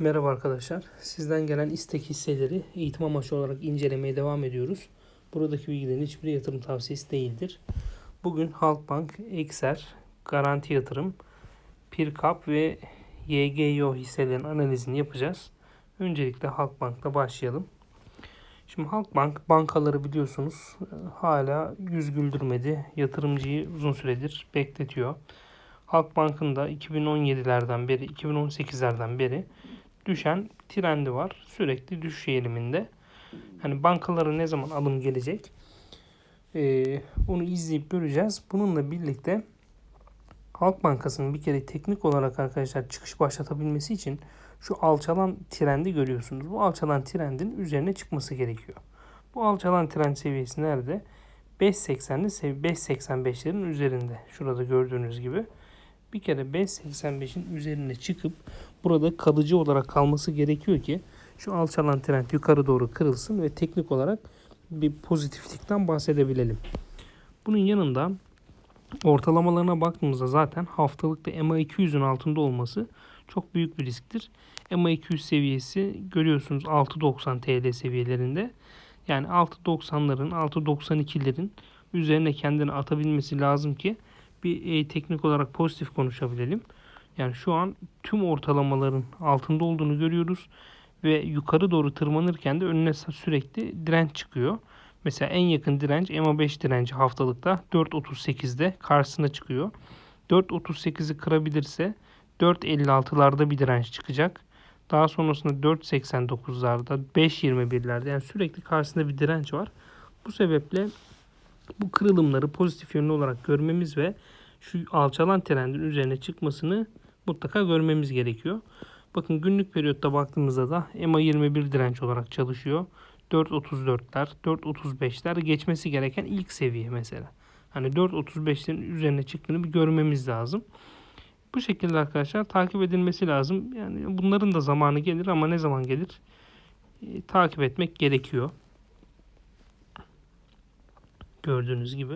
Merhaba arkadaşlar. Sizden gelen istek hisseleri eğitim amaçlı olarak incelemeye devam ediyoruz. Buradaki bilgilerin hiçbir yatırım tavsiyesi değildir. Bugün Halkbank, Ekser, Garanti Yatırım, Pirkap ve YGYO hisselerin analizini yapacağız. Öncelikle Halkbank'la başlayalım. Şimdi Halkbank bankaları biliyorsunuz hala yüz güldürmedi. Yatırımcıyı uzun süredir bekletiyor. Halkbank'ın da 2017'lerden beri, 2018'lerden beri düşen trendi var. Sürekli düşüş eğiliminde. Hani bankalara ne zaman alım gelecek? Ee, onu izleyip göreceğiz. Bununla birlikte Halk Bankası'nın bir kere teknik olarak arkadaşlar çıkış başlatabilmesi için şu alçalan trendi görüyorsunuz. Bu alçalan trendin üzerine çıkması gerekiyor. Bu alçalan trend seviyesi nerede? 5.80'li sev 5.85'lerin üzerinde. Şurada gördüğünüz gibi. Bir kere 5.85'in üzerine çıkıp burada kalıcı olarak kalması gerekiyor ki şu alçalan trend yukarı doğru kırılsın ve teknik olarak bir pozitiflikten bahsedebilelim. Bunun yanında ortalamalarına baktığımızda zaten haftalıkta MA200'ün altında olması çok büyük bir risktir. MA200 seviyesi görüyorsunuz 6.90 TL seviyelerinde. Yani 6.90'ların 6.92'lerin üzerine kendini atabilmesi lazım ki bir e, teknik olarak pozitif konuşabilelim. Yani şu an tüm ortalamaların altında olduğunu görüyoruz ve yukarı doğru tırmanırken de önüne sürekli direnç çıkıyor. Mesela en yakın direnç MA5 direnci haftalıkta 4.38'de karşısına çıkıyor. 4.38'i kırabilirse 4.56'larda bir direnç çıkacak. Daha sonrasında 4.89'larda, 5.21'lerde yani sürekli karşısında bir direnç var. Bu sebeple bu kırılımları pozitif yönlü olarak görmemiz ve şu alçalan trendin üzerine çıkmasını mutlaka görmemiz gerekiyor. Bakın günlük periyotta baktığımızda da EMA 21 direnç olarak çalışıyor. 4.34'ler, 4.35'ler geçmesi gereken ilk seviye mesela. Hani 4.35'lerin üzerine çıktığını bir görmemiz lazım. Bu şekilde arkadaşlar takip edilmesi lazım. Yani bunların da zamanı gelir ama ne zaman gelir? E, takip etmek gerekiyor. Gördüğünüz gibi.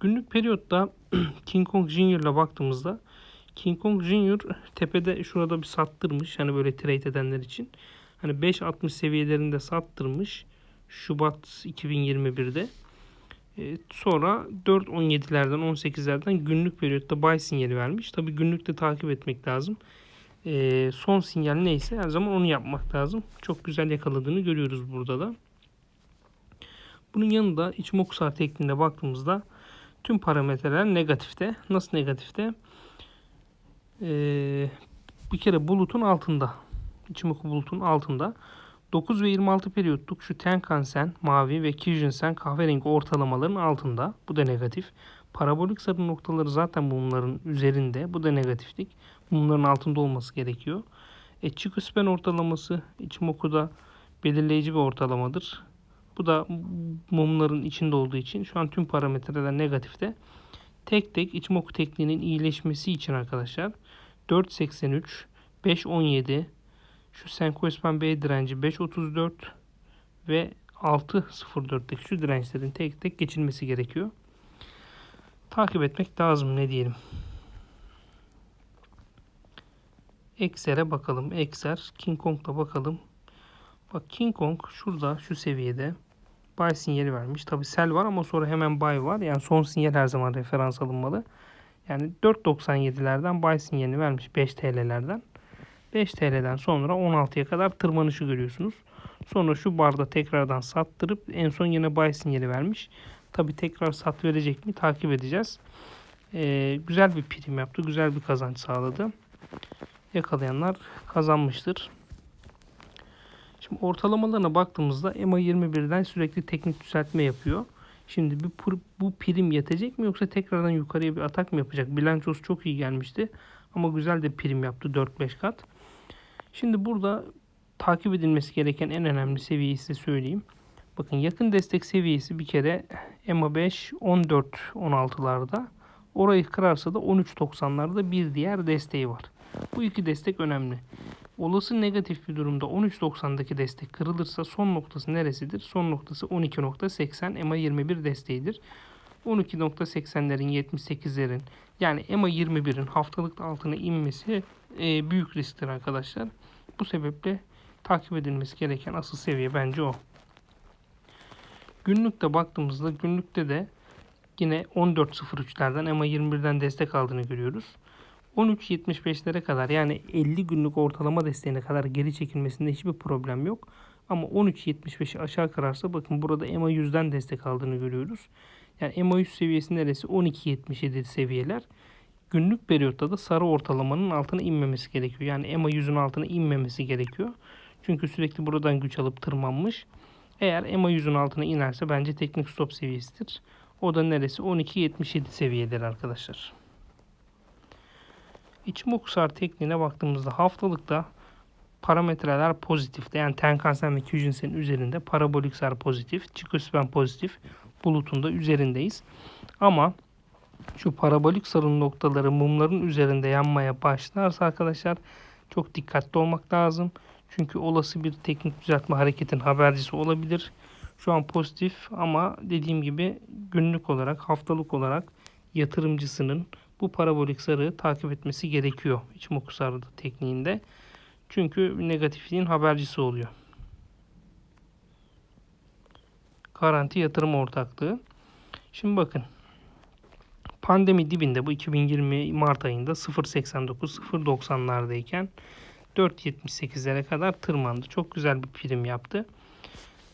Günlük periyotta King Kong Junior'la baktığımızda King Kong Junior tepede şurada bir sattırmış. Hani böyle trade edenler için. Hani 5.60 seviyelerinde sattırmış. Şubat 2021'de. E, sonra 4.17'lerden 18'lerden günlük periyotta buy sinyali vermiş. Tabi günlükte takip etmek lazım. E, son sinyal neyse her zaman onu yapmak lazım. Çok güzel yakaladığını görüyoruz burada da. Bunun yanında Ichimoku tekniğine baktığımızda tüm parametreler negatifte. Nasıl negatifte? Ee, bir kere bulutun altında. Ichimoku bulutun altında. 9 ve 26 periyotluk şu Tenkan-sen mavi ve Kijun-sen kahverengi ortalamaların altında. Bu da negatif. Parabolik sarı noktaları zaten bunların üzerinde. Bu da negatiflik. Bunların altında olması gerekiyor. E, Chikuspen ortalaması Ichimoku'da belirleyici bir ortalamadır. Bu da mumların içinde olduğu için şu an tüm parametreler negatifte. Tek tek Ichimoku tekniğinin iyileşmesi için arkadaşlar 4.83, 5.17, şu Senkoispan B direnci 5.34 ve 6.04'teki şu dirençlerin tek tek geçilmesi gerekiyor. Takip etmek lazım ne diyelim. Ekser'e bakalım. Ekser, King Kong'da bakalım. Bak King Kong şurada şu seviyede buy sinyali vermiş. Tabi sell var ama sonra hemen buy var. Yani son sinyal her zaman referans alınmalı. Yani 4.97'lerden buy sinyalini vermiş 5 TL'lerden. 5 TL'den sonra 16'ya kadar tırmanışı görüyorsunuz. Sonra şu barda tekrardan sattırıp en son yine buy sinyali vermiş. Tabi tekrar sat verecek mi takip edeceğiz. Ee, güzel bir prim yaptı. Güzel bir kazanç sağladı. Yakalayanlar kazanmıştır. Şimdi ortalamalarına baktığımızda EMA 21'den sürekli teknik düzeltme yapıyor. Şimdi bu, bu prim yetecek mi yoksa tekrardan yukarıya bir atak mı yapacak? Bilançosu çok iyi gelmişti ama güzel de prim yaptı 4-5 kat. Şimdi burada takip edilmesi gereken en önemli seviyeyi size söyleyeyim. Bakın yakın destek seviyesi bir kere EMA 5 14 16'larda. Orayı kırarsa da 13.90'larda bir diğer desteği var. Bu iki destek önemli. Olası negatif bir durumda 13.90'daki destek kırılırsa son noktası neresidir? Son noktası 12.80 EMA 21 desteğidir. 12.80'lerin 78'lerin yani EMA 21'in haftalık altına inmesi e, büyük risktir arkadaşlar. Bu sebeple takip edilmesi gereken asıl seviye bence o. Günlükte baktığımızda günlükte de yine 14.03'lerden EMA 21'den destek aldığını görüyoruz. 13.75'lere kadar yani 50 günlük ortalama desteğine kadar geri çekilmesinde hiçbir problem yok. Ama 13.75'i aşağı kırarsa bakın burada EMA 100'den destek aldığını görüyoruz. Yani EMA 100 seviyesi neresi? 12.77 seviyeler. Günlük periyotta da sarı ortalamanın altına inmemesi gerekiyor. Yani EMA 100'ün altına inmemesi gerekiyor. Çünkü sürekli buradan güç alıp tırmanmış. Eğer EMA 100'ün altına inerse bence teknik stop seviyesidir. O da neresi? 12.77 seviyeleri arkadaşlar. İçimokusar tekniğine baktığımızda haftalıkta parametreler pozitif. Yani Tenkan-sen ve Kyujin-sen'in üzerinde parabolik sar pozitif, Chikuspen pozitif bulutunda üzerindeyiz. Ama şu parabolik sarın noktaları mumların üzerinde yanmaya başlarsa arkadaşlar çok dikkatli olmak lazım. Çünkü olası bir teknik düzeltme hareketin habercisi olabilir. Şu an pozitif ama dediğim gibi günlük olarak, haftalık olarak yatırımcısının bu parabolik sarığı takip etmesi gerekiyor Ichimoku sarı tekniğinde. Çünkü negatifliğin habercisi oluyor. Garanti yatırım ortaklığı. Şimdi bakın. Pandemi dibinde bu 2020 Mart ayında 0.89 0.90'lardayken 4.78'lere kadar tırmandı. Çok güzel bir prim yaptı.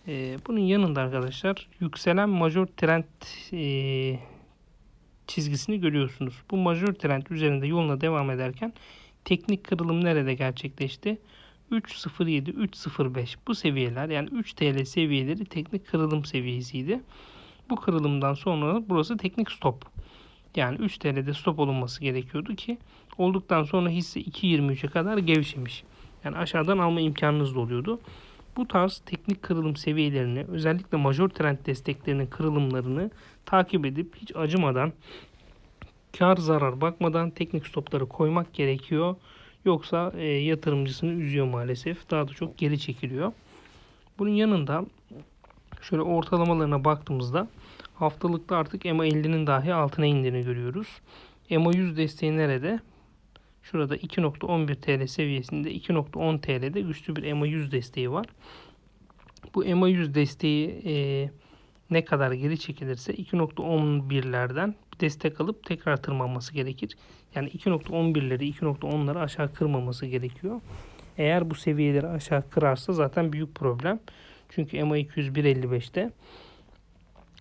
Ee, bunun yanında arkadaşlar yükselen major trend e, çizgisini görüyorsunuz. Bu major trend üzerinde yoluna devam ederken teknik kırılım nerede gerçekleşti? 3.07, 3.05 bu seviyeler yani 3 TL seviyeleri teknik kırılım seviyesiydi. Bu kırılımdan sonra burası teknik stop. Yani 3 TL'de stop olunması gerekiyordu ki olduktan sonra hisse 2.23'e kadar gevşemiş. Yani aşağıdan alma imkanınız da oluyordu. Bu tarz teknik kırılım seviyelerini özellikle major trend desteklerinin kırılımlarını takip edip hiç acımadan kar zarar bakmadan teknik stopları koymak gerekiyor. Yoksa e, yatırımcısını üzüyor maalesef. Daha da çok geri çekiliyor. Bunun yanında şöyle ortalamalarına baktığımızda haftalıkta artık EMA 50'nin dahi altına indiğini görüyoruz. EMA 100 desteği nerede? Şurada 2.11 TL seviyesinde 2.10 TL'de güçlü bir EMA 100 desteği var. Bu EMA 100 desteği e, ne kadar geri çekilirse 2.11'lerden destek alıp tekrar tırmanması gerekir. Yani 2.11'leri 2.10'ları aşağı kırmaması gerekiyor. Eğer bu seviyeleri aşağı kırarsa zaten büyük problem. Çünkü EMA 201.55'te.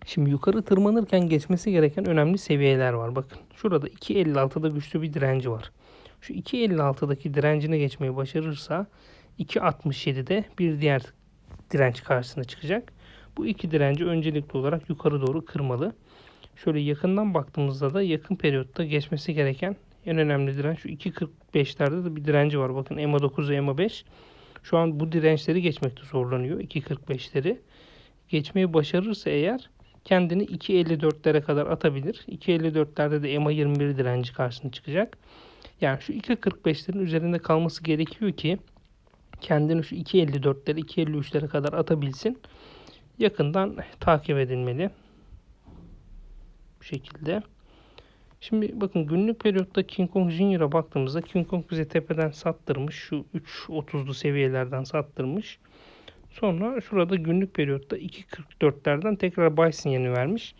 Şimdi yukarı tırmanırken geçmesi gereken önemli seviyeler var. Bakın şurada 2.56'da güçlü bir direnci var. Şu 2.56'daki direncini geçmeyi başarırsa 2.67'de bir diğer direnç karşısına çıkacak. Bu iki direnci öncelikli olarak yukarı doğru kırmalı. Şöyle yakından baktığımızda da yakın periyotta geçmesi gereken en önemli direnç şu 2.45'lerde de bir direnci var. Bakın EMA 9 ve EMA 5. Şu an bu dirençleri geçmekte zorlanıyor. 2.45'leri. Geçmeyi başarırsa eğer kendini 2.54'lere kadar atabilir. 2.54'lerde de EMA 21 direnci karşısına çıkacak. Yani şu 2.45'lerin üzerinde kalması gerekiyor ki kendini şu 2.54'lere 2.53'lere kadar atabilsin. Yakından takip edilmeli. Bu şekilde. Şimdi bakın günlük periyotta King Kong Junior'a baktığımızda King Kong bize tepeden sattırmış. Şu 3.30'lu seviyelerden sattırmış. Sonra şurada günlük periyotta 2.44'lerden tekrar buy sinyalini vermiş.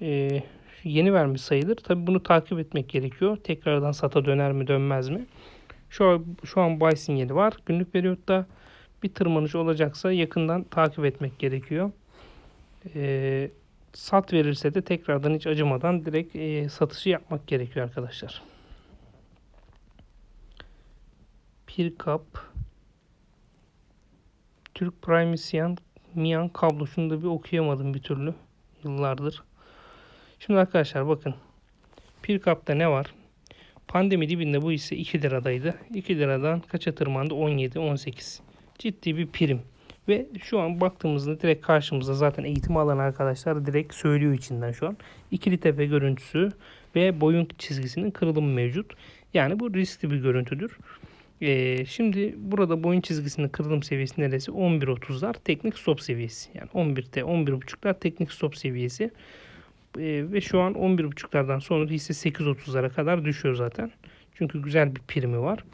Ee, yeni vermiş sayılır. Tabi bunu takip etmek gerekiyor. Tekrardan sata döner mi dönmez mi? Şu an, şu an buy sinyali var. Günlük periyotta bir tırmanış olacaksa yakından takip etmek gerekiyor. Ee, sat verirse de tekrardan hiç acımadan direkt e, satışı yapmak gerekiyor arkadaşlar. Pirkap Türk Primisyen Mian kablo. Şunu da bir okuyamadım bir türlü. Yıllardır. Şimdi arkadaşlar bakın. Pirkap'ta ne var? Pandemi dibinde bu hisse 2 liradaydı. 2 liradan kaça tırmandı? 17, 18. Ciddi bir prim. Ve şu an baktığımızda direkt karşımızda zaten eğitim alan arkadaşlar direkt söylüyor içinden şu an. İkili tepe görüntüsü ve boyun çizgisinin kırılımı mevcut. Yani bu riskli bir görüntüdür. Ee, şimdi burada boyun çizgisinin kırılım seviyesi neresi? 11.30'lar teknik stop seviyesi. Yani 11'te 11.5'lar teknik stop seviyesi. E, ve şu an 11.5'lardan sonra hisse 8.30'lara kadar düşüyor zaten. Çünkü güzel bir primi var.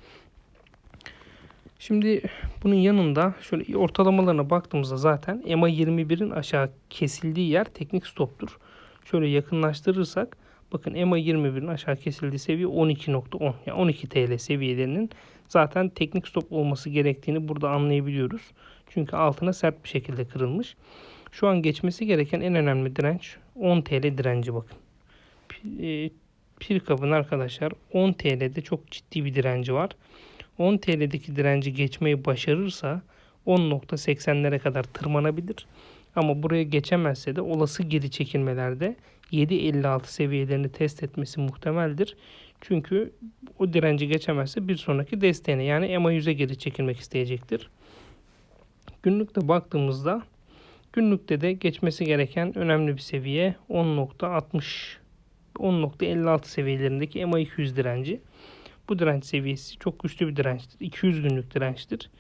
Şimdi bunun yanında şöyle ortalamalarına baktığımızda zaten EMA 21'in aşağı kesildiği yer teknik stoptur. Şöyle yakınlaştırırsak bakın EMA 21'in aşağı kesildiği seviye 12.10 yani 12 TL seviyelerinin zaten teknik stop olması gerektiğini burada anlayabiliyoruz. Çünkü altına sert bir şekilde kırılmış. Şu an geçmesi gereken en önemli direnç 10 TL direnci bakın. E, Pir kabın arkadaşlar 10 TL'de çok ciddi bir direnci var. 10 TL'deki direnci geçmeyi başarırsa 10.80'lere kadar tırmanabilir. Ama buraya geçemezse de olası geri çekilmelerde 7.56 seviyelerini test etmesi muhtemeldir. Çünkü o direnci geçemezse bir sonraki desteğine yani EMA 100'e geri çekilmek isteyecektir. Günlükte baktığımızda günlükte de geçmesi gereken önemli bir seviye 10.60 10.56 seviyelerindeki EMA 200 direnci. Bu direnç seviyesi çok güçlü bir dirençtir. 200 günlük dirençtir.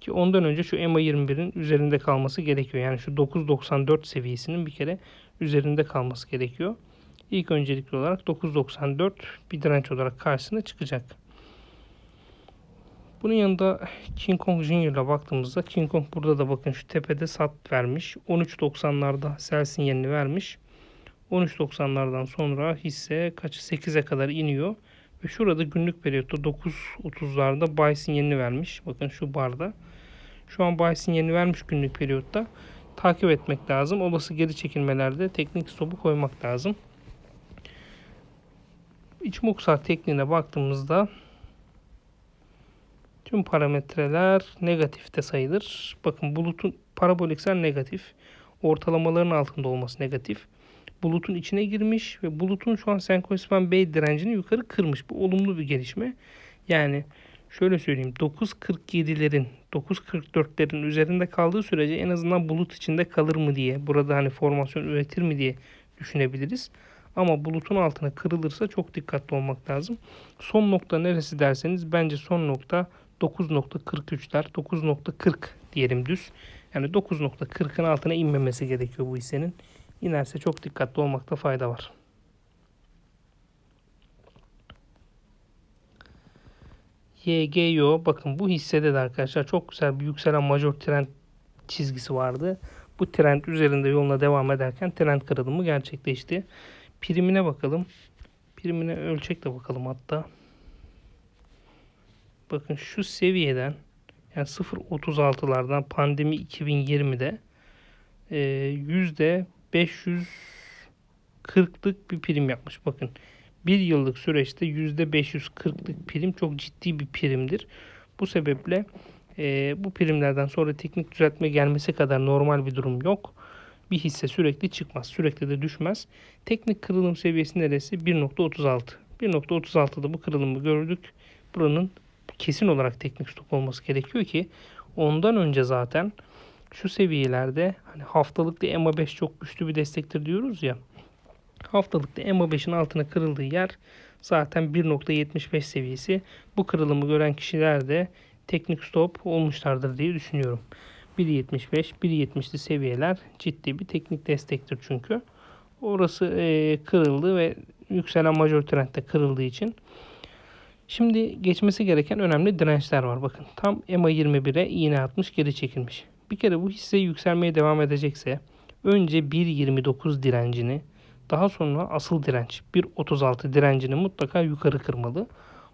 Ki ondan önce şu EMA 21'in üzerinde kalması gerekiyor. Yani şu 9.94 seviyesinin bir kere üzerinde kalması gerekiyor. İlk öncelikli olarak 9.94 bir direnç olarak karşısına çıkacak. Bunun yanında King Kong Junior'la baktığımızda King Kong burada da bakın şu tepede sat vermiş. 13.90'larda sell sinyalini vermiş. 13.90'lardan sonra hisse kaç 8'e kadar iniyor. Ve şurada günlük periyotta 9.30'larda buy sinyalini vermiş. Bakın şu barda. Şu an buy sinyalini vermiş günlük periyotta. Takip etmek lazım. Olası geri çekilmelerde teknik stopu koymak lazım. İçmoksar tekniğine baktığımızda tüm parametreler negatifte sayılır. Bakın bulutun paraboliksel negatif. Ortalamaların altında olması negatif bulutun içine girmiş ve bulutun şu an Senkoispan B direncini yukarı kırmış. Bu olumlu bir gelişme. Yani şöyle söyleyeyim 9.47'lerin 9.44'lerin üzerinde kaldığı sürece en azından bulut içinde kalır mı diye burada hani formasyon üretir mi diye düşünebiliriz. Ama bulutun altına kırılırsa çok dikkatli olmak lazım. Son nokta neresi derseniz bence son nokta 9.43'ler 9.40 diyelim düz. Yani 9.40'ın altına inmemesi gerekiyor bu hissenin inerse çok dikkatli olmakta fayda var. YGYO bakın bu hissede de arkadaşlar çok güzel bir yükselen major trend çizgisi vardı. Bu trend üzerinde yoluna devam ederken trend kırılımı gerçekleşti. Primine bakalım. Primine ölçekle bakalım hatta. Bakın şu seviyeden yani 0.36'lardan pandemi 2020'de yüzde 540'lık bir prim yapmış. Bakın bir yıllık süreçte %540'lık prim çok ciddi bir primdir. Bu sebeple e, bu primlerden sonra teknik düzeltme gelmesi kadar normal bir durum yok. Bir hisse sürekli çıkmaz. Sürekli de düşmez. Teknik kırılım seviyesi neresi? 1.36. 1.36'da bu kırılımı gördük. Buranın kesin olarak teknik stop olması gerekiyor ki ondan önce zaten şu seviyelerde hani haftalıkta EMA 5 çok güçlü bir destektir diyoruz ya. Haftalıkta EMA 5'in altına kırıldığı yer zaten 1.75 seviyesi. Bu kırılımı gören kişiler de teknik stop olmuşlardır diye düşünüyorum. 1.75, 1.70'li seviyeler ciddi bir teknik destektir çünkü. Orası e, kırıldı ve yükselen major trendde kırıldığı için. Şimdi geçmesi gereken önemli dirençler var. Bakın tam EMA 21'e iğne atmış geri çekilmiş. Bir kere bu hisse yükselmeye devam edecekse önce 1.29 direncini daha sonra asıl direnç 1.36 direncini mutlaka yukarı kırmalı.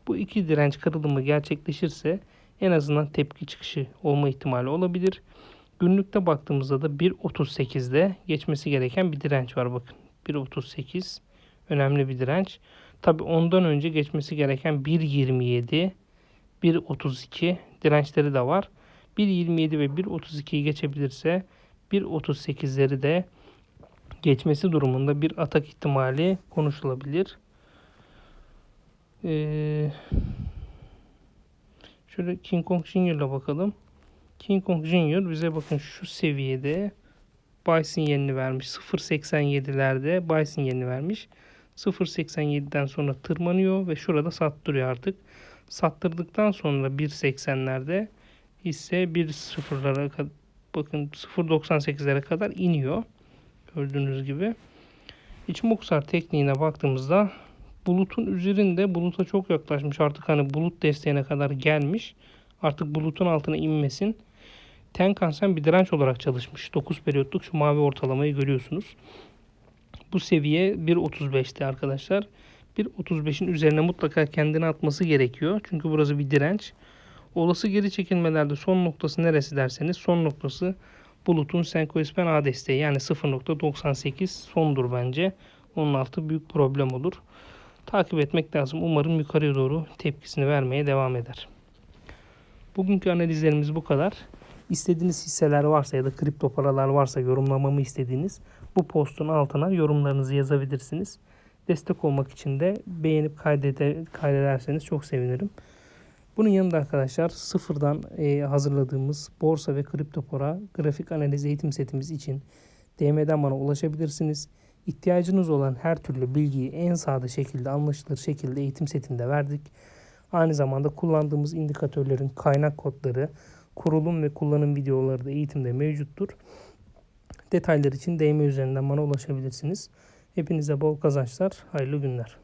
Bu iki direnç kırılımı gerçekleşirse en azından tepki çıkışı olma ihtimali olabilir. Günlükte baktığımızda da 1.38'de geçmesi gereken bir direnç var bakın. 1.38 önemli bir direnç. Tabi ondan önce geçmesi gereken 1.27, 1.32 dirençleri de var. 1.27 ve 1.32'yi geçebilirse 1.38'leri de geçmesi durumunda bir atak ihtimali konuşulabilir. Ee, şöyle King Kong Junior'la bakalım. King Kong Junior bize bakın şu seviyede buy sinyalini vermiş. 0.87'lerde buy sinyalini vermiş. 0.87'den sonra tırmanıyor ve şurada sattırıyor artık. Sattırdıktan sonra 1.80'lerde hisse 1.0'lara bakın 0.98'lere kadar iniyor. Gördüğünüz gibi. İçim okusar tekniğine baktığımızda bulutun üzerinde buluta çok yaklaşmış. Artık hani bulut desteğine kadar gelmiş. Artık bulutun altına inmesin. Tenkan-sen bir direnç olarak çalışmış. 9 periyotluk şu mavi ortalamayı görüyorsunuz. Bu seviye 1.35'ti arkadaşlar. 1.35'in üzerine mutlaka kendini atması gerekiyor. Çünkü burası bir direnç. Olası geri çekilmelerde son noktası neresi derseniz son noktası bulutun Senkoispen A desteği yani 0.98 sondur bence. Onun altı büyük problem olur. Takip etmek lazım. Umarım yukarıya doğru tepkisini vermeye devam eder. Bugünkü analizlerimiz bu kadar. İstediğiniz hisseler varsa ya da kripto paralar varsa yorumlamamı istediğiniz bu postun altına yorumlarınızı yazabilirsiniz. Destek olmak için de beğenip kaydede, kaydederseniz çok sevinirim. Bunun yanında arkadaşlar sıfırdan e, hazırladığımız borsa ve kripto para grafik analiz eğitim setimiz için DM'den bana ulaşabilirsiniz. İhtiyacınız olan her türlü bilgiyi en sade şekilde anlaşılır şekilde eğitim setinde verdik. Aynı zamanda kullandığımız indikatörlerin kaynak kodları, kurulum ve kullanım videoları da eğitimde mevcuttur. Detaylar için DM üzerinden bana ulaşabilirsiniz. Hepinize bol kazançlar, hayırlı günler.